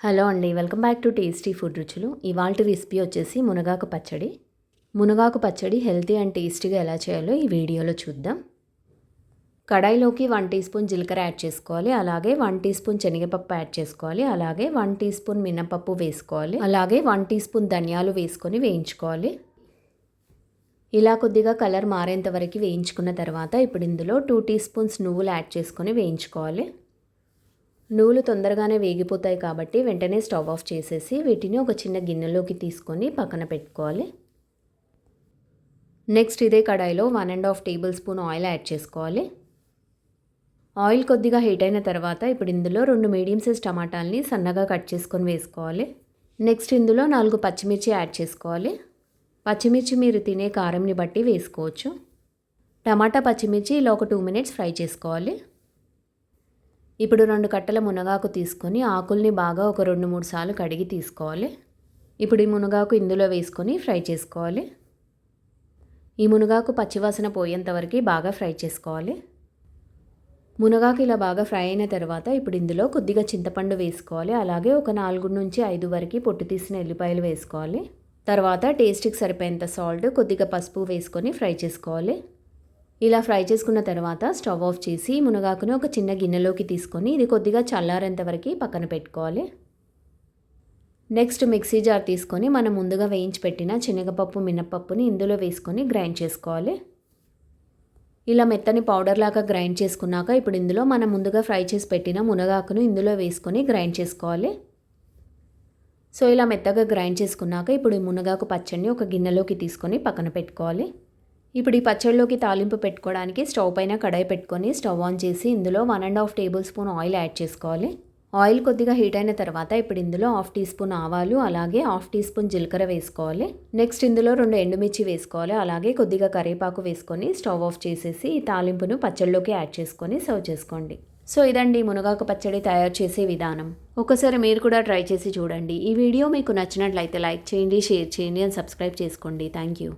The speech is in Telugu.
హలో అండి welcome back to tasty food రుచులు. ఇవాళ రెసిపీ వచ్చేసి మునగాకు పచ్చడి. మునగాకు పచ్చడి హెల్తీ అండ్ టేస్టీగా ఎలా చేయాలో ఈ వీడియోలో చూద్దాం. కడాయిలోకి వన్ టీ స్పూన్ జీలకర్ర యాడ్ చేసుకోవాలి. అలాగే వన్ టీ స్పూన్ శనగపప్పు యాడ్ చేసుకోవాలి. అలాగే వన్ టీ స్పూన్ మినపప్పు వేసుకోవాలి. అలాగే వన్ టీ స్పూన్ ధనియాలు వేసుకొని వేయించుకోవాలి. ఇలా కొద్దిగా కలర్ మారేంత వరకు వేయించుకున్న తర్వాత ఇప్పుడు ఇందులో టూ టీ స్పూన్స్ నువ్వులు యాడ్ చేసుకొని వేయించుకోవాలి. నూలు తొందరగానే వేగిపోతాయి కాబట్టి వెంటనే స్టవ్ ఆఫ్ చేసేసి వీటిని ఒక చిన్న గిన్నెలోకి తీసుకొని పక్కన పెట్టుకోవాలి. నెక్స్ట్ ఇదే కడాయిలో one and half tablespoon oil add చేసుకోవాలి. ఆయిల్ కొద్దిగా హీట్ అయిన తర్వాత ఇప్పుడు ఇందులో రెండు మీడియం సైజ్ టమాటాలని సన్నగా కట్ చేసుకొని వేసుకోవాలి. నెక్స్ట్ ఇందులో నాలుగు పచ్చిమిర్చి యాడ్ చేసుకోవాలి. పచ్చిమిర్చి మీరు తినే కారంని బట్టి వేసుకోవచ్చు. టమాటా పచ్చిమిర్చి ఇలా ఒక టూ మినిట్స్ ఫ్రై చేసుకోవాలి. ఇప్పుడు రెండు కట్టల మునగాకు తీసుకొని ఆకుల్ని బాగా ఒక రెండు మూడు సార్లు కడిగి తీసుకోవాలి. ఇప్పుడు ఈ మునగాకు ఇందులో వేసుకొని ఫ్రై చేసుకోవాలి. ఈ మునగాకు పచ్చివాసన పోయేంత వరకు బాగా ఫ్రై చేసుకోవాలి. మునగాకు ఇలా బాగా ఫ్రై అయిన తర్వాత ఇప్పుడు ఇందులో కొద్దిగా చింతపండు వేసుకోవాలి. అలాగే ఒక నాలుగు నుంచి ఐదు వరకు పొట్టు తీసిన ఎల్లిపాయలు వేసుకోవాలి. తర్వాత టేస్ట్కి సరిపోయేంత సాల్ట్ కొద్దిగా పసుపు వేసుకొని ఫ్రై చేసుకోవాలి. ఇలా ఫ్రై చేసుకున్న తర్వాత స్టవ్ ఆఫ్ చేసి మునగాకుని ఒక చిన్న గిన్నెలోకి తీసుకొని ఇది కొద్దిగా చల్లారేంత వరకు పక్కన పెట్టుకోవాలి. నెక్స్ట్ మిక్సీ జార్ తీసుకొని మనం ముందుగా వేయించి పెట్టిన శనగపప్పు మినపప్పుని ఇందులో వేసుకొని గ్రైండ్ చేసుకోవాలి. ఇలా మెత్తని పౌడర్ లాగా గ్రైండ్ చేసుకున్నాక ఇప్పుడు ఇందులో మనం ముందుగా ఫ్రై చేసి పెట్టిన మునగాకును ఇందులో వేసుకొని గ్రైండ్ చేసుకోవాలి. సో ఇలా మెత్తగా గ్రైండ్ చేసుకున్నాక ఇప్పుడు ఈ మునగాకు పచ్చడిని ఒక గిన్నెలోకి తీసుకొని పక్కన పెట్టుకోవాలి. ఇప్పుడు ఈ పచ్చడిలోకి తాలింపు పెట్టుకోవడానికి స్టవ్ పైన కడాయి పెట్టుకొని స్టవ్ ఆన్ చేసి ఇందులో one and half tablespoon oil add చేసుకోవాలి. ఆయిల్ కొద్దిగా హీట్ అయిన తర్వాత ఇప్పుడు ఇందులో హాఫ్ టీ స్పూన్ ఆవాలు అలాగే హాఫ్ టీ స్పూన్ జీలకర్ర వేసుకోవాలి. నెక్స్ట్ ఇందులో రెండు ఎండుమిర్చి వేసుకోవాలి అలాగే కొద్దిగా కరివేపాకు వేసుకొని స్టవ్ ఆఫ్ చేసేసి ఈ తాలింపును పచ్చళ్ళలోకి యాడ్ చేసుకొని సర్వ్ చేసుకోండి. సో ఇదండి మునగాకు పచ్చడి తయారు చేసే విధానం. ఒకసారి మీరు కూడా ట్రై చేసి చూడండి. ఈ వీడియో మీకు నచ్చినట్లయితే లైక్ చేయండి షేర్ చేయండి అండ్ సబ్స్క్రైబ్ చేసుకోండి. Thank you.